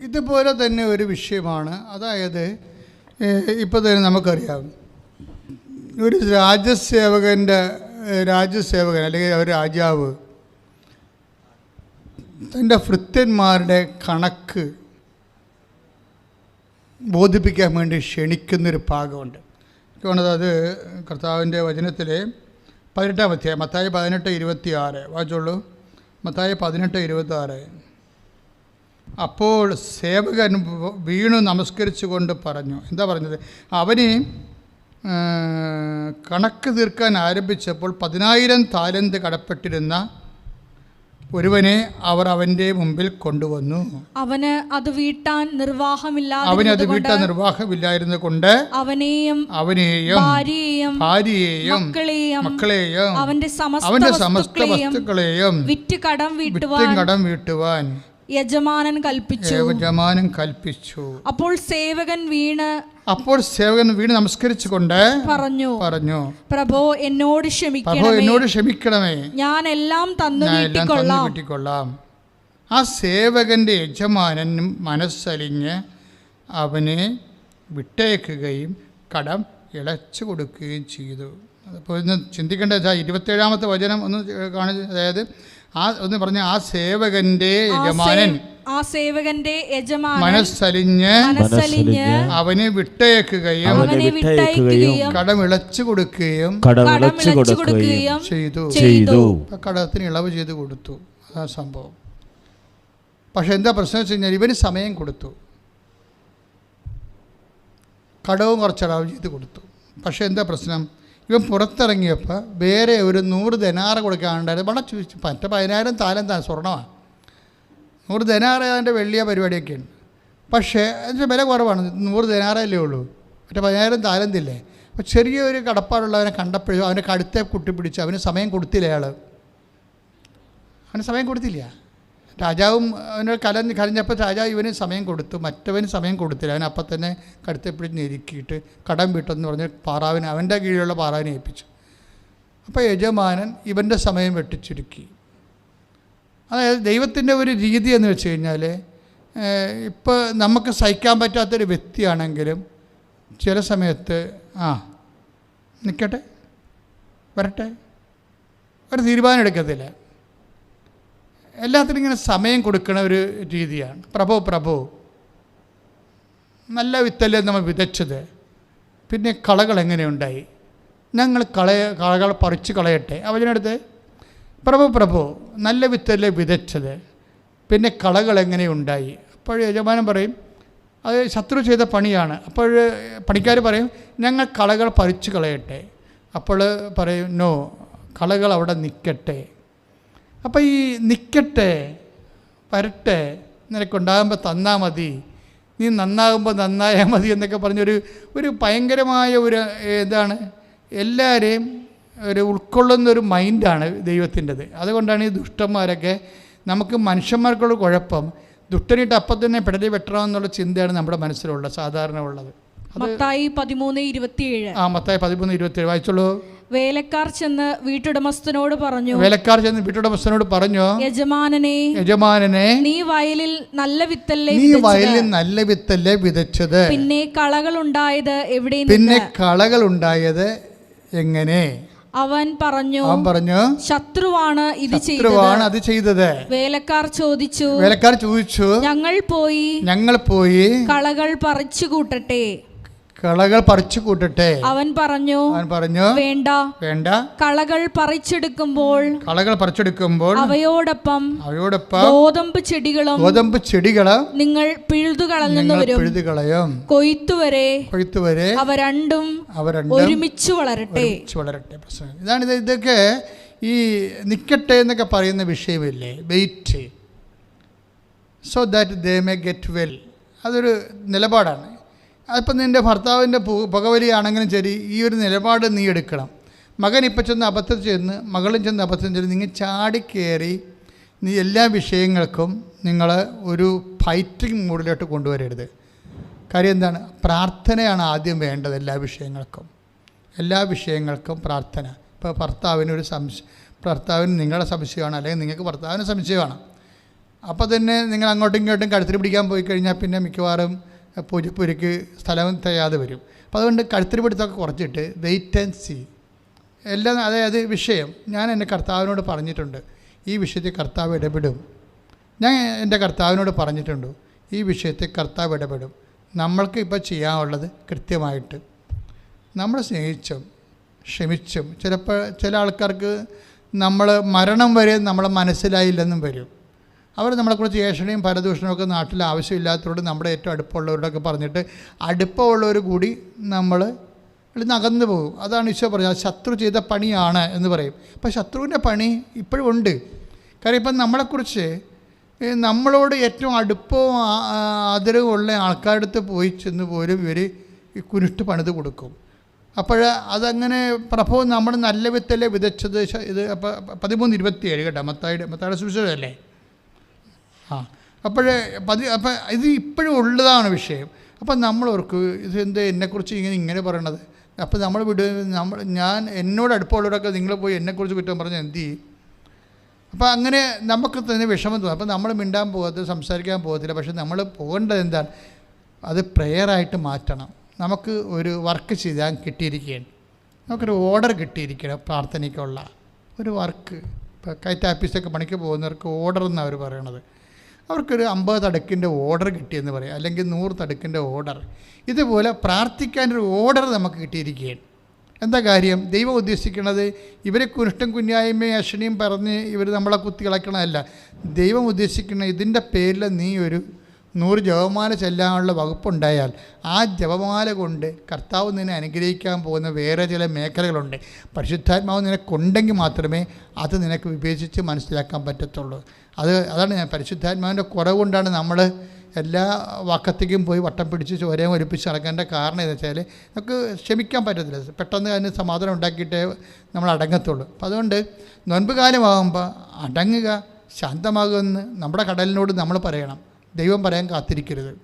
ഇതുപോലെ തന്നെ ഒരു വിഷയമാണ്. അതായത് ഇപ്പോൾ തന്നെ നമുക്കറിയാം. ഒരു രാജ്യസേവകന്റെ രാജ്യസേവകൻ അല്ലെങ്കിൽ ഒരു രാജാവ് തന്റെ ഭൃത്യന്മാരുടെ കണക്ക് ബോധിപ്പിക്കാൻ വേണ്ടി ക്ഷണിക്കുന്നൊരു ഭാഗമുണ്ട് എനിക്ക് അത് കർത്താവിന്റെ വചനത്തിൽ പതിനെട്ടാം അധ്യായം മത്തായി പതിനെട്ട് ഇരുപത്തി ആറ് വായിച്ചോളൂ. മത്തായി പതിനെട്ട് ഇരുപത്തി ആറ് അപ്പോൾ സേവകൻ വീണു നമസ്കരിച്ചുകൊണ്ട് പറഞ്ഞു. എന്താ പറഞ്ഞത്? അവന് കണക്ക് തീർക്കാൻ ആരംഭിച്ചപ്പോൾ പതിനായിരം താലന്ത് കടപ്പെട്ടിരുന്ന ഒരുവനെ അവർ അവന്റെ മുമ്പിൽ കൊണ്ടുവന്നു. അവന് അത് വീട്ടാൻ നിർവാഹമില്ല അവന് അത് വീട്ടാൻ നിർവാഹമില്ലായിരുന്നു കൊണ്ട് അവനെയും അവനെയും ഭാര്യയെയും ഭാര്യയെയും മക്കളെയും മക്കളെയും അവന്റെ സമസ്ത അവന്റെ സമസ്ത വസ്തുക്കളെയും വിറ്റ് കടം വീട്ടുവാൻ കടം വീട്ടുവാൻ യജമാനൻ കൽപ്പിച്ചു. യജമാനൻ കൽപ്പിച്ചു. അപ്പോൾ സേവകൻ വീണ് അപ്പോൾ സേവകൻ വീണ് നമസ്കരിച്ചുകൊണ്ട് പറഞ്ഞു പറഞ്ഞു പ്രഭോ എന്നോട് ക്ഷമിക്കണമേ. എന്നോട് ക്ഷമിക്കണമേ. ഞാൻ എല്ലാം തന്നു വീട്ടിക്കൊള്ളാം. കിട്ടിക്കൊള്ളാം ആ സേവകന്റെ യജമാനൻ മനസ്സലിഞ്ഞ് അവനെ വിട്ടേക്കുകയും കടം ഇളച്ചു കൊടുക്കുകയും ചെയ്തു. അപ്പോൾ ഇന്ന് ചിന്തിക്കേണ്ട ഇരുപത്തേഴാമത്തെ വചനം ഒന്ന് കാണിച്ചു അതായത് ആ ഒന്ന് പറഞ്ഞ ആ സേവകന്റെ യജമാനൻ ആ സേവകന്റെ യജമാനൻ മനസ്സലിഞ്ഞ് മനസ്സലിഞ്ഞ് അവനെ വിട്ടേക്കുകയും അവനെ വിട്ടയക്കുകയും കടം ഇളച്ചു കൊടുക്കുകയും കടമിളച്ചു കൊടുക്കുകയും ചെയ്തു. ചെയ്തു. കടത്തിന് ഇളവ് ചെയ്തു കൊടുത്തു. ആ സംഭവം. പക്ഷെ എന്താ പ്രശ്നം വെച്ച് കഴിഞ്ഞാൽ ഇവന് സമയം കൊടുത്തു. കടവും കുറച്ച് ഇളവ് ചെയ്ത് കൊടുത്തു. പക്ഷേ എന്താ പ്രശ്നം? ഇവൻ പുറത്തിറങ്ങിയപ്പോൾ വേറെ ഒരു നൂറ് ദനാറ കൊടുക്കാനുണ്ടായിരുന്നു വളരെ ചോദിച്ചു മറ്റേ പതിനായിരം താലം താ സ്വർണമാണ് നൂറ് ദനാറ അതിന്റെ വെള്ളിയ പരിപാടിയൊക്കെയാണ് പക്ഷേ അതിന്റെ വില കുറവാണ്. നൂറ് ദനാറല്ലേ ഉള്ളൂ. മറ്റേ പതിനായിരം താലന്തില്ലേ അപ്പോൾ ചെറിയൊരു കടപ്പാടുള്ളവനെ കണ്ടപ്പോഴും അവനെ കടുത്തെ കുട്ടിപ്പിടിച്ച് അവന് സമയം കൊടുത്തില്ല അയാൾ അവന് സമയം കൊടുത്തില്ല. രാജാവും അവനോട് കലഞ്ഞ് കരഞ്ഞപ്പോൾ രാജാവ് ഇവന് സമയം കൊടുത്തു. മറ്റവന് സമയം കൊടുത്തില്ല. അവൻ അപ്പം തന്നെ കടുത്തെ പിടിച്ച് ഞെരുക്കിയിട്ട് കടം വിട്ടെന്ന് പറഞ്ഞ് പാറാവിനെ അവന്റെ കീഴിലുള്ള പാറാവിനെ ഏൽപ്പിച്ചു. അപ്പോൾ യജമാനൻ ഇവന്റെ സമയം വെട്ടിച്ചുരുക്കി. അതായത് ദൈവത്തിന്റെ ഒരു രീതി എന്ന് വെച്ച് കഴിഞ്ഞാൽ ഇപ്പോൾ നമുക്ക് സഹിക്കാൻ പറ്റാത്തൊരു വ്യക്തിയാണെങ്കിലും ചില സമയത്ത് ആ നിൽക്കട്ടെ വരട്ടെ ഒരു തീരുമാനം എടുക്കത്തില്ല. എല്ലാത്തിനും ഇങ്ങനെ സമയം കൊടുക്കുന്ന ഒരു രീതിയാണ്. പ്രഭു പ്രഭു. നല്ല വിത്തല്ലേ നമ്മൾ വിതച്ചത്? പിന്നെ കളകൾ എങ്ങനെയുണ്ടായി? ഞങ്ങൾ കളയ കളകൾ പറിച്ച് കളയട്ടെ. അവനടുത്ത് പ്രഭു പ്രഭു നല്ല വിത്തല്ലേ വിതച്ചത്? പിന്നെ കളകൾ എങ്ങനെയുണ്ടായി? അപ്പോൾ യജമാനൻ പറയും അത് ശത്രു ചെയ്ത പണിയാണ്. അപ്പോൾ പണിക്കാർ പറയും ഞങ്ങൾ കളകൾ പറിച്ച് കളയട്ടെ. അപ്പോൾ പറയും നോ കളകൾ അവിടെ നിൽക്കട്ടെ. അപ്പോൾ ഈ നിൽക്കട്ടെ വരട്ടെ നിനക്കുണ്ടാകുമ്പോൾ തന്നാൽ മതി. നീ നന്നാകുമ്പോൾ നന്നായാൽ മതി എന്നൊക്കെ പറഞ്ഞൊരു ഒരു ഭയങ്കരമായ ഒരു ഇതാണ്. എല്ലാവരെയും ഒരു ഉൾക്കൊള്ളുന്ന ഒരു മൈൻഡാണ് ദൈവത്തിന്റെത്. അതുകൊണ്ടാണ് ഈ ദുഷ്ടന്മാരൊക്കെ നമുക്ക് മനുഷ്യന്മാർക്കുള്ള കുഴപ്പം ദുഷ്ടനിട്ട് അപ്പം തന്നെ പെടലി വെട്ടണമെന്നുള്ള ചിന്തയാണ് നമ്മുടെ മനസ്സിലുള്ളത് സാധാരണ ഉള്ളത്. മത്തായി പതിമൂന്ന് ഇരുപത്തിയേഴ്. ആ മത്തായി പതിമൂന്ന് ഇരുപത്തിയേഴ് വായിച്ചോളൂ. വേലക്കാർ ചെന്ന് വീട്ടുടമസ്ഥനോട് പറഞ്ഞു വേലക്കാർ ചെന്ന് വീട്ടുടമസ്ഥനോട് പറഞ്ഞു യജമാനനെ യജമാനനെ നീ വയലിൽ നല്ല വിത്തല്ലേ നീ? വയലിൽ നല്ല വിത്തല്ലേ വിതച്ചത്? പിന്നെ കളകൾ ഉണ്ടായത് എവിടെ പിന്നെ കളകൾ ഉണ്ടായത് എങ്ങനെ? അവൻ പറഞ്ഞു അവൻ പറഞ്ഞു ശത്രുവാണ് ഇത് ശത്രുവാണ് അത് ചെയ്തത്. വേലക്കാർ ചോദിച്ചു വേലക്കാർ ചോദിച്ചു ഞങ്ങൾ പോയി ഞങ്ങൾ പോയി കളകൾ പറിച്ചു കൂട്ടട്ടെ. കളകൾ പറിച്ചു കൂട്ടട്ടെ. അവൻ പറഞ്ഞു അവൻ പറഞ്ഞു വേണ്ട. വേണ്ട. കളകൾ പറിച്ചെടുക്കുമ്പോൾ കളകൾ പറിച്ചെടുക്കുമ്പോൾ അവയോടൊപ്പം അവയോടൊപ്പം ഗോതമ്പ് ചെടികളും ഗോതമ്പ് ചെടികൾ നിങ്ങൾ പിഴുതു നിങ്ങൾ വരും പിഴുതു കളയും. കൊയ്ത്തുവരെ കൊയ്ത്തുവരെ അവ രണ്ടും അവ രണ്ടും ഒരുമിച്ച് വളരട്ടെ. ഒരുമിച്ച് വളരട്ടെ. ഇതാണ് ഇത് ഇതൊക്കെ ഈ നിക്കട്ടെ എന്നൊക്കെ പറയുന്ന വിഷയമില്ലേ? Wait so that they may get well അതൊരു നിലപാടാണ്. അതിപ്പോൾ നിന്റെ ഭർത്താവിന്റെ പുകവലിയാണെങ്കിലും ശരി ഈ ഒരു നിലപാട് നീ എടുക്കണം. മകൻ ഇപ്പം ചെന്ന് അബദ്ധം ചെന്ന് മകളും ചെന്ന് അബദ്ധം ചെന്ന് നിങ്ങൾ ചാടിക്കയറി നീ എല്ലാ വിഷയങ്ങൾക്കും നിങ്ങൾ ഒരു ഫൈറ്റിംഗ് മൂഡിലോട്ട് കൊണ്ടുവരരുത്. കാര്യം എന്താണ്? പ്രാർത്ഥനയാണ് ആദ്യം വേണ്ടത് എല്ലാ വിഷയങ്ങൾക്കും. എല്ലാ വിഷയങ്ങൾക്കും പ്രാർത്ഥന. ഇപ്പോൾ ഭർത്താവിനൊരു സംശയം ഭർത്താവിന് നിങ്ങളുടെ സംശയമാണ് അല്ലെങ്കിൽ നിങ്ങൾക്ക് ഭർത്താവിന് സംശയമാണ്. അപ്പോൾ തന്നെ നിങ്ങൾ അങ്ങോട്ടും ഇങ്ങോട്ടും കഴുത്തിൽ പിടിക്കാൻ പോയി കഴിഞ്ഞാൽ പിന്നെ മിക്കവാറും പൂജപ്പുരയ്ക്ക് സ്ഥലം തികയാതെ വരും. അപ്പോൾ അതുകൊണ്ട് കഴുത്തിൽ പിടുത്തമൊക്കെ കുറച്ചിട്ട് വെയിറ്റ് ആൻഡ് സീ എല്ലാം അതായത് വിഷയം. ഞാൻ എന്റെ കർത്താവിനോട് പറഞ്ഞിട്ടുണ്ട്. ഈ വിഷയത്തിൽ കർത്താവ് ഇടപെടും. ഞാൻ എന്റെ കർത്താവിനോട് പറഞ്ഞിട്ടുണ്ട്. ഈ വിഷയത്തിൽ കർത്താവ് ഇടപെടും. നമ്മൾക്ക് ഇപ്പോൾ ചെയ്യാനുള്ളത് കൃത്യമായിട്ട്. നമ്മൾ സ്നേഹിച്ചും ക്ഷമിച്ചും ചിലപ്പോൾ ചില ആൾക്കാർക്ക് നമ്മൾ മരണം വരെ നമ്മളെ മനസ്സിലായില്ലെന്നും വരും. അവർ നമ്മളെക്കുറിച്ച് ഏഷണയും പരദൂഷണവും ഒക്കെ നാട്ടിൽ ആവശ്യമില്ലാത്തവരോട് നമ്മുടെ ഏറ്റവും അടുപ്പമുള്ളവരോടൊക്കെ പറഞ്ഞിട്ട് അടുപ്പമുള്ളവർ കൂടി നമ്മൾ ഇവിടുന്ന് അകന്നു പോകും. അതാണ് ഈശോ പറഞ്ഞത് ശത്രു ചെയ്ത പണിയാണ് എന്ന് പറയും. അപ്പോൾ ശത്രുവിന്റെ പണി ഇപ്പോഴും ഉണ്ട്. കാര്യം ഇപ്പം നമ്മളെക്കുറിച്ച് നമ്മളോട് ഏറ്റവും അടുപ്പവും ആദരവുമുള്ള ആൾക്കാരുടെ അടുത്ത് പോയി ചെന്ന് പോലും ഇവർ കുരുട്ട് പണിത് കൊടുക്കും. അപ്പോൾ അതങ്ങനെ പ്രഭു നമ്മൾ നല്ല വിത്തല്ലേ വിതച്ചത്? ഇത് പതിമൂന്ന് ഇരുപത്തിയേഴ് കേട്ടോ മത്തായുടെ മത്തായുടെ സുവിശേഷമല്ലേ ആ. അപ്പോഴേ പതി അപ്പം ഇത് ഇപ്പോഴും ഉള്ളതാണ് വിഷയം. അപ്പം നമ്മൾ ഓർക്ക് ഇത് എന്ത് എന്നെക്കുറിച്ച് ഇങ്ങനെ ഇങ്ങനെ പറയണത്? അപ്പം നമ്മൾ വിട നമ്മൾ ഞാൻ എന്നോട് അടുപ്പമുള്ളവരൊക്കെ നിങ്ങൾ പോയി എന്നെക്കുറിച്ച് കുറ്റം പറഞ്ഞ് എന്ത് ചെയ്യും? അപ്പോൾ അങ്ങനെ നമുക്ക് തന്നെ വിഷമം തോന്നും. അപ്പോൾ നമ്മൾ മിണ്ടാൻ പോകത്തില്ല സംസാരിക്കാൻ പോകത്തില്ല. പക്ഷെ നമ്മൾ പോകേണ്ടത് എന്താണ്? അത് പ്രെയറായിട്ട് മാറ്റണം. നമുക്ക് ഒരു വർക്ക് ചെയ്താൽ കിട്ടിയിരിക്കുകയാണ്. നമുക്കൊരു ഓർഡർ കിട്ടിയിരിക്കണം പ്രാർത്ഥനയ്ക്കുള്ള. ഒരു വർക്ക് ഇപ്പോൾ കൈറ്റ് ആപ്പീസൊക്കെ പണിക്ക് പോകുന്നവർക്ക് ഓർഡർ എന്നാണ് അവർ പറയണത്. അവർക്കൊരു അമ്പത് തടുക്കിന്റെ ഓർഡർ കിട്ടിയെന്ന് പറയാം. അല്ലെങ്കിൽ നൂറ് തടുക്കിന്റെ ഓർഡർ ഇതുപോലെ പ്രാർത്ഥിക്കാനൊരു ഓർഡർ നമുക്ക് കിട്ടിയിരിക്കുകയാണ്. എന്താ കാര്യം? ദൈവം ഉദ്ദേശിക്കുന്നത് ഇവരെ കുരിഷ്ടം കുഞ്ഞായ്മയും അശ്വനിയും പറഞ്ഞ് ഇവർ നമ്മളെ കുത്തി കളക്കണമല്ല ദൈവം ഉദ്ദേശിക്കുന്ന ഇതിന്റെ പേരിൽ നീ ഒരു നൂറ് ജപമാല ചെല്ലാനുള്ള വകുപ്പുണ്ടായാൽ ആ ജപമാല കൊണ്ട് കർത്താവ് നിന്നെ അനുഗ്രഹിക്കാൻ പോകുന്ന വേറെ ചില മേഖലകളുണ്ട്. പരിശുദ്ധാത്മാവ് നിനക്കുണ്ടെങ്കിൽ മാത്രമേ അത് നിനക്ക് വിവേചിച്ച് മനസ്സിലാക്കാൻ പറ്റത്തുള്ളൂ. അത് അതാണ് ഞാൻ പരിശുദ്ധാത്മാവിന്റെ കുറവുകൊണ്ടാണ് നമ്മൾ എല്ലാ വക്കത്തേക്കും പോയി വട്ടം പിടിച്ച് ചോരയും ഒലിപ്പിച്ച് നടക്കേണ്ട കാരണം എന്ന് വെച്ചാൽ നമുക്ക് ക്ഷമിക്കാൻ പറ്റത്തില്ല. പെട്ടെന്ന് അതിന് സമാധാനം ഉണ്ടാക്കിയിട്ടേ നമ്മൾ അടങ്ങത്തുള്ളൂ. അപ്പം അതുകൊണ്ട് നൊൻപ് കാലമാകുമ്പോൾ അടങ്ങുക ശാന്തമാകുമെന്ന് നമ്മുടെ കടലിനോട് നമ്മൾ പറയണം. ദൈവം പറയാൻ കാത്തിരിക്കരുത്.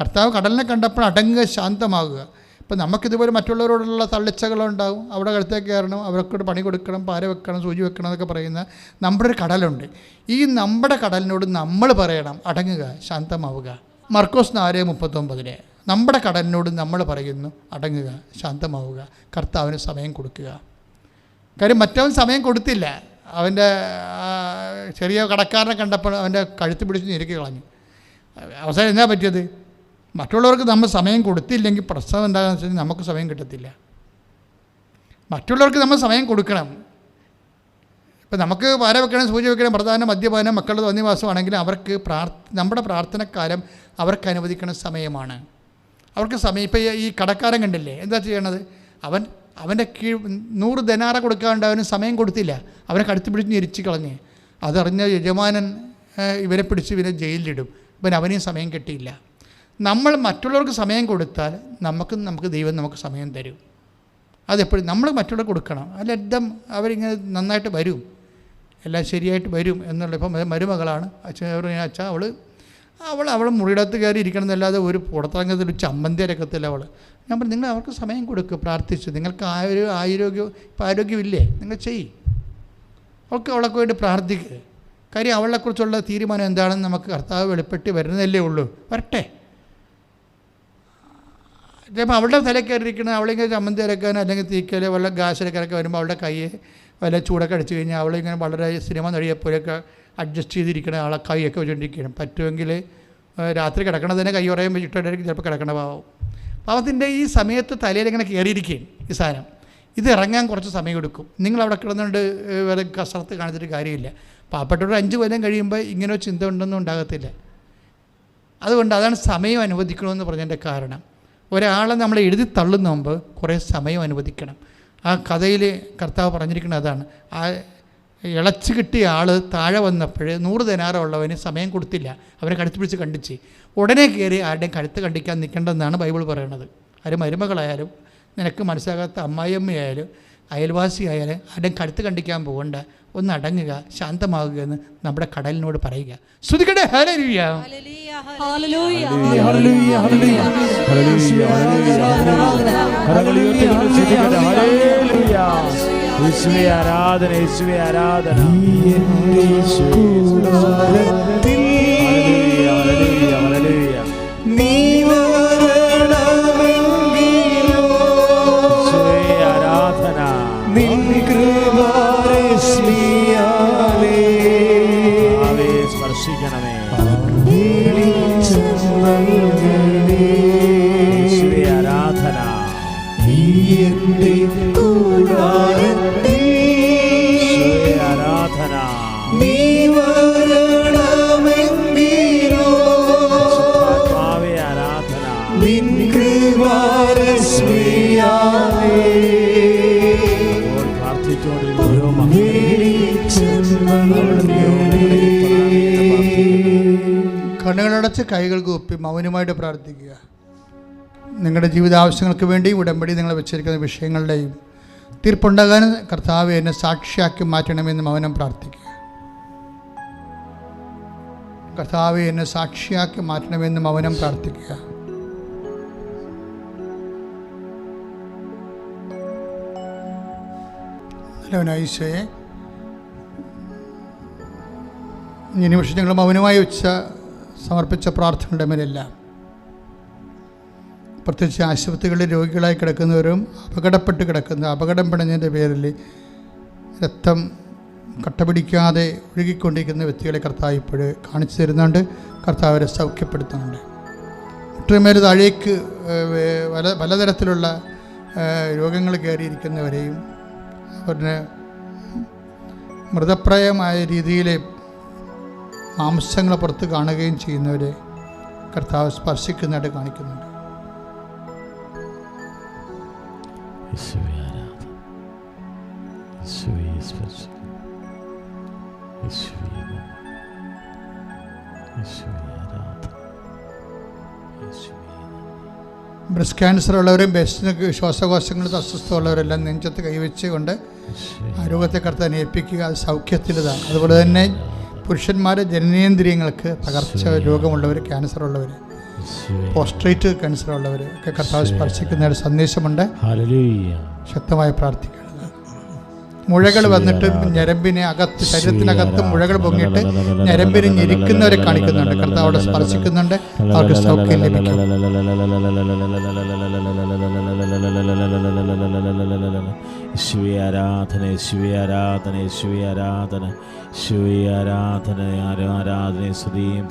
കർത്താവ് കടലിനെ കണ്ടപ്പോൾ അടങ്ങുക ശാന്തമാകുക. ഇപ്പം നമുക്കിതുപോലെ മറ്റുള്ളവരോടുള്ള തള്ളിച്ചകളുണ്ടാവും. അവിടെ കഴുത്തേക്ക് കയറണം അവരൊക്കെ പണി കൊടുക്കണം പാര വെക്കണം സൂചി വെക്കണം എന്നൊക്കെ പറയുന്ന നമ്മുടെ ഒരു കടലുണ്ട്. ഈ നമ്മുടെ കടലിനോട് നമ്മൾ പറയണം അടങ്ങുക ശാന്തമാവുക. മർക്കോസ് നാല് മുപ്പത്തൊമ്പതിന്. നമ്മുടെ കടലിനോട് നമ്മൾ പറയുന്നു അടങ്ങുക ശാന്തമാവുക കർത്താവിന് സമയം കൊടുക്കുക. കാര്യം മറ്റവൻ സമയം കൊടുത്തില്ല. അവന്റെ ചെറിയ കടക്കാരനെ കണ്ടപ്പോൾ അവന്റെ കഴുത്ത് പിടിച്ച് ഞെരുക്കി കളഞ്ഞു. അവസാനം എന്നാ പറ്റിയത്? മറ്റുള്ളവർക്ക് നമ്മൾ സമയം കൊടുത്തില്ലെങ്കിൽ പ്രശ്നം എന്താണെന്ന് വെച്ചാൽ നമുക്ക് സമയം കിട്ടത്തില്ല. മറ്റുള്ളവർക്ക് നമ്മൾ സമയം കൊടുക്കണം. ഇപ്പം നമുക്ക് വര വെക്കണം സൂചി വെക്കണം പ്രധാന മദ്യപാനം മക്കളുടെ തോന്നിവാസമാണെങ്കിൽ അവർക്ക് പ്രാർത്ഥ നമ്മുടെ പ്രാർത്ഥനക്കാലം അവർക്ക് അനുവദിക്കുന്ന സമയമാണ്. അവർക്ക് സമയം ഇപ്പം ഈ കടക്കാരൻ കണ്ടില്ലേ? എന്താ ചെയ്യണത്? അവൻ അവന്റെ കീഴ് നൂറ് ധനാറ കൊടുക്കാണ്ട് അവന് സമയം കൊടുത്തില്ല. അവനെ കടുത്തു പിടിച്ച് ഞെരിച്ച് കളഞ്ഞ്. അതറിഞ്ഞ യജമാനൻ ഇവരെ പിടിച്ച് ഇവരെ ജയിലിലിടും. ഇവൻ അവനെയും സമയം കിട്ടിയില്ല. നമ്മൾ മറ്റുള്ളവർക്ക് സമയം കൊടുത്താൽ നമുക്ക് നമുക്ക് ദൈവം നമുക്ക് സമയം തരും. അതെപ്പോഴും നമ്മൾ മറ്റുള്ളവർ കൊടുക്കണം. അല്ലെല്ലാം അവരിങ്ങനെ നന്നായിട്ട് വരും. എല്ലാം ശരിയായിട്ട് വരും എന്നുള്ള ഇപ്പം മരുമകളാണ്. അച്ഛൻ അച്ഛ അവൾ അവൾ അവൾ മുറിയിടത്ത് കയറി ഇരിക്കണം എന്നല്ലാതെ ഒരു പുറത്തിറങ്ങത്തിൽ ഒരു അരക്കത്തില്ല അവൾ ഞാൻ പറഞ്ഞു നിങ്ങൾ അവർക്ക് സമയം കൊടുക്കുക പ്രാർത്ഥിച്ചു. നിങ്ങൾക്ക് ആ ഒരു ആരോഗ്യം ഇപ്പം ആരോഗ്യമില്ലേ? നിങ്ങൾ ചെയ്യ്. അവൾക്ക് അവളൊക്കെ വേണ്ടി പ്രാർത്ഥിക്കുക കാര്യം അവളെക്കുറിച്ചുള്ള തീരുമാനം എന്താണെന്ന് നമുക്ക് കർത്താവ് വെളിപ്പെട്ട് വരുന്നതല്ലേ ഉള്ളൂ. വരട്ടെ. ചിലപ്പോൾ അവളുടെ തല കയറിയിരിക്കുന്ന അവളിങ്ങനെ ചമ്മന്തി അരക്കാൻ അല്ലെങ്കിൽ തീക്കൽ വല്ല ഗ്യാസിലൊക്കെ വരുമ്പോൾ അവളുടെ കൈ വല്ല ചൂടൊക്കെ അടിച്ചു കഴിഞ്ഞാൽ അവളിങ്ങനെ വളരെ സിനിമ നടിയെപ്പോലെയൊക്കെ അഡ്ജസ്റ്റ് ചെയ്തിരിക്കണ ആളെ കൈയൊക്കെ വെച്ചുകൊണ്ടിരിക്കണം പറ്റുമെങ്കിൽ രാത്രി കിടക്കണത് തന്നെ കൈ ഉറയും വെച്ചിട്ടായിരിക്കും ചിലപ്പോൾ കിടക്കണ പാവം. പാവത്തിന്റെ ഈ സമയത്ത് തലയിൽ ഇങ്ങനെ കയറിയിരിക്കുകയും ഈ സാധനം. ഇത് ഇറങ്ങാൻ കുറച്ച് സമയം എടുക്കും. നിങ്ങൾ അവിടെ കിടന്നുകൊണ്ട് വേറെ കസർത്ത് കാണിച്ചിട്ട് കാര്യമില്ല. പാവപ്പെട്ടവർ അഞ്ച് കൊല്ലം കഴിയുമ്പോൾ ഇങ്ങനെ ചിന്ത ഉണ്ടെന്നും ഉണ്ടാകത്തില്ല. അതുകൊണ്ട് അതാണ് സമയം അനുവദിക്കണമെന്ന് പറഞ്ഞതിന്റെ കാരണം. ഒരാളെ നമ്മൾ എഴുതി തള്ളുന്ന മുമ്പ് കുറേ സമയം അനുവദിക്കണം. ആ കഥയിൽ കർത്താവ് പറഞ്ഞിരിക്കുന്നത് അതാണ്. ആ ഇളച്ചു കിട്ടിയ ആൾ താഴെ വന്നപ്പോൾ നൂറ് ദിനാറുള്ളവന് സമയം കൊടുത്തില്ല. അവരെ കഴുത്ത് പിടിച്ച് കണ്ടിച്ച്. ഉടനെ കയറി ആരുടെയും കഴുത്ത് കണ്ടിക്കാൻ നിൽക്കേണ്ടെന്നാണ് ബൈബിൾ പറയുന്നത് ആരും മരുമകളായാലും നിനക്ക് മനസ്സിലാകാത്ത അമ്മായിയമ്മയായാലും അയൽവാസിയായാലും ആരുടെയും കഴുത്ത് കണ്ടിക്കാൻ പോകണ്ട. ഒന്ന് അടങ്ങുക ശാന്തമാകുക എന്ന് നമ്മുടെ കടലിനോട് പറയുക. ശ്രുതിക്കട്ടെ ആരാധന ആരാധന. Hallelujah, trust me. കൈകൾ കൂപ്പി മൗനമായിട്ട് പ്രാർത്ഥിക്കുക. നിങ്ങളുടെ ജീവിത ആവശ്യങ്ങൾക്ക് വേണ്ടി ഉടമ്പടി നിങ്ങൾ വെച്ചിരിക്കുന്ന വിഷയങ്ങളുടെയും തീർപ്പുണ്ടാകാൻ കർത്താവ് എന്നെ സാക്ഷിയാക്കി മാറ്റണമെന്ന് മൗനം പ്രാർത്ഥിക്കുക. കർത്താവ് എന്നെ സാക്ഷിയാക്കി മാറ്റണമെന്ന് മൗനം പ്രാർത്ഥിക്കുക. നല്ലവനായിശയെ ഇനി പക്ഷേ ഞങ്ങൾ മൗനമായി വെച്ച സമർപ്പിച്ച പ്രാർത്ഥനയുടെ മേലെല്ലാം. പ്രത്യേകിച്ച് ആശുപത്രികളിൽ രോഗികളായി കിടക്കുന്നവരും അപകടപ്പെട്ട് കിടക്കുന്ന അപകടം പിണഞ്ഞതിന്റെ പേരിൽ രക്തം കട്ടപിടിക്കാതെ ഒഴുകിക്കൊണ്ടിരിക്കുന്ന വ്യക്തികളെ കർത്താവ് ഇപ്പോഴ് കാണിച്ചു തരുന്നുണ്ട്. കർത്താവ് അവരെ സൗഖ്യപ്പെടുത്തുന്നുണ്ട്. ഒട്ടുമേൽ താഴേക്ക് പല പലതരത്തിലുള്ള രോഗങ്ങൾ കയറിയിരിക്കുന്നവരെയും അവരുടെ മൃതപ്രായമായ രീതിയിൽ മാംസങ്ങൾ പുറത്ത് കാണുകയും ചെയ്യുന്നവരെ കർത്താവ് സ്പർശിക്കുന്നതായിട്ട് കാണിക്കുന്നുണ്ട്. ബ്രസ്റ്റ് ക്യാൻസർ ഉള്ളവരും ബ്രസ്റ്റിന് ശ്വാസകോശങ്ങളുടെ അസ്വസ്ഥമുള്ളവരെല്ലാം നെഞ്ചത്ത് കൈവച്ചുകൊണ്ട് ആരോഗ്യത്തെ കടത്താൻ ആ രോഗത്തെ കർത്താൻ ഏൽപ്പിക്കുക അത് സൗഖ്യത്തിലതാണ് അതുപോലെ തന്നെ പുരുഷന്മാർ ജനനേന്ദ്രിയങ്ങൾക്ക് തകർച്ച രോഗമുള്ളവർ ക്യാൻസർ ഉള്ളവർ പോസ്ട്രേറ്റ് ക്യാൻസർ ഉള്ളവർ ഒക്കെ കർത്താവ് സ്പർശിക്കുന്ന ഒരു സന്ദേശമുണ്ട്. ശക്തമായി പ്രാർത്ഥിക്കണം മുഴകൾ വന്നിട്ട് ഞരമ്പിനെ അകത്ത് ശരീരത്തിനകത്ത് മുഴകൾ പൊങ്ങിയിട്ട് ഞരമ്പിനെ ഞെരിക്കുന്നവരെ കാണിക്കുന്നുണ്ട്. കർത്താവ് അവിടെ സ്പർശിക്കുന്നുണ്ട്. അവർക്ക് സൗഖ്യം ലഭിക്കും. ആരാധന യേശുവേ ആരാധന യേശുവേ ആരാധന ആരാധന ആരോ ആരാധന സ്തുതിയും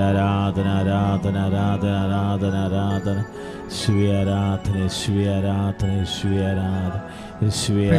ആരാധന ആരാധന ആരാധന ആരാധന ആരാധന യേശുവേ ആരാധന യേശുവേ ആരാധന യേശുവേ ആരാധന this should.